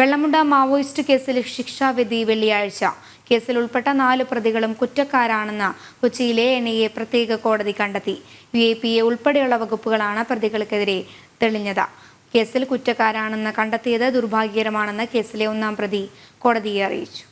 Vellamunda Maoist കേസിൽ ശിക്ഷാവിധി വെള്ളിയാഴ്ച. കേസിൽ ഉൾപ്പെട്ട നാല് പ്രതികളും കുറ്റക്കാരാണെന്ന് കൊച്ചിയിലെ എൻ ഐ എ പ്രത്യേക കോടതി കണ്ടെത്തി. യു എ പി എ ഉൾപ്പെടെയുള്ള വകുപ്പുകളാണ് പ്രതികൾക്കെതിരെ തെളിഞ്ഞത്. കേസിൽ കുറ്റക്കാരാണെന്ന് കണ്ടെത്തിയത് ദുർഭാഗ്യകരമാണെന്ന് കേസിലെ ഒന്നാം പ്രതി കോടതിയെ അറിയിച്ചു.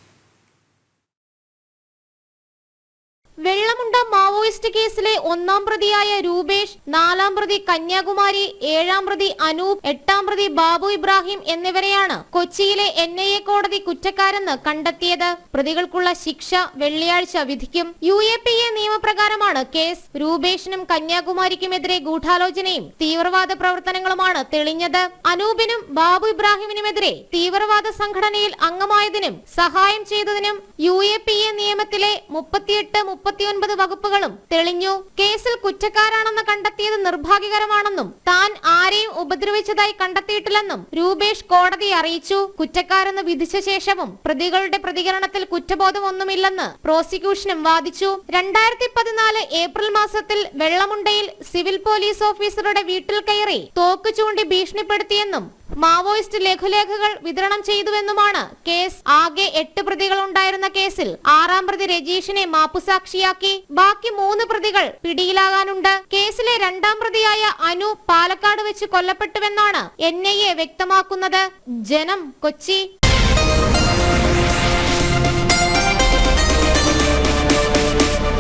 വെള്ളമുണ്ട മാവോയിസ്റ്റ് കേസിലെ ഒന്നാം പ്രതിയായ രൂപേഷ് നാലാം പ്രതി കന്യാകുമാരി ഏഴാം പ്രതി അനൂപ് എട്ടാം പ്രതി ബാബു ഇബ്രാഹിം എന്നിവരെയാണ് കൊച്ചിയിലെ എൻ ഐ എ കോടതി കുറ്റക്കാരെന്ന് കണ്ടെത്തിയത്. പ്രതികൾക്കുള്ള ശിക്ഷ വെള്ളിയാഴ്ച വിധിക്കും. യു എ പി എ നിയമപ്രകാരമാണ് കേസ് രൂപേഷിനും കന്യാകുമാരിക്കുമെതിരെ ഗൂഢാലോചനയും തീവ്രവാദ പ്രവർത്തനങ്ങളുമാണ് തെളിഞ്ഞത്. അനൂപിനും ബാബു ഇബ്രാഹിമിനുമെതിരെ തീവ്രവാദ സംഘടനയിൽ അംഗമായതിനും സഹായം ചെയ്തതിനും യു എ പി എ നിയമത്തിലെ മുപ്പത്തിയെട്ട് മുപ്പത്തിയൊൻപത് വകുപ്പുകളും തെളിഞ്ഞു. കേസിൽ കുറ്റക്കാരാണെന്ന് കണ്ടെത്തിയത് നിർഭാഗ്യകരമാണെന്നും താൻ ആരെയും ഉപദ്രവിച്ചതായി കണ്ടെത്തിയിട്ടില്ലെന്നും രൂപേഷ് കോടതിയെ അറിയിച്ചു. കുറ്റക്കാരെന്ന് വിധിച്ച ശേഷവും പ്രതികളുടെ പ്രതികരണത്തിൽ കുറ്റബോധമൊന്നുമില്ലെന്ന് പ്രോസിക്യൂഷനും വാദിച്ചു. രണ്ടായിരത്തി പതിനാല് ഏപ്രിൽ മാസത്തിൽ വെള്ളമുണ്ടയിൽ സിവിൽ പോലീസ് ഓഫീസറുടെ വീട്ടിൽ കയറി തോക്ക് ചൂണ്ടി ഭീഷണിപ്പെടുത്തിയെന്നും മാവോയിസ്റ്റ് ലഘുലേഖകൾ വിതരണം ചെയ്തുവെന്നുമാണ് കേസ്. ആകെ എട്ട് പ്രതികൾ ഉണ്ടായിരുന്ന കേസിൽ ആറാം പ്രതി രജീഷിനെ മാപ്പുസാക്ഷിയാക്കി. ബാക്കി മൂന്ന് പ്രതികൾ പിടിയിലാകാനുണ്ട്. കേസിലെ രണ്ടാം പ്രതിയായ അനു പാലക്കാട് വെച്ച് കൊല്ലപ്പെട്ടുവെന്നാണ് എൻ വ്യക്തമാക്കുന്നത്. ജനം കൊച്ചി.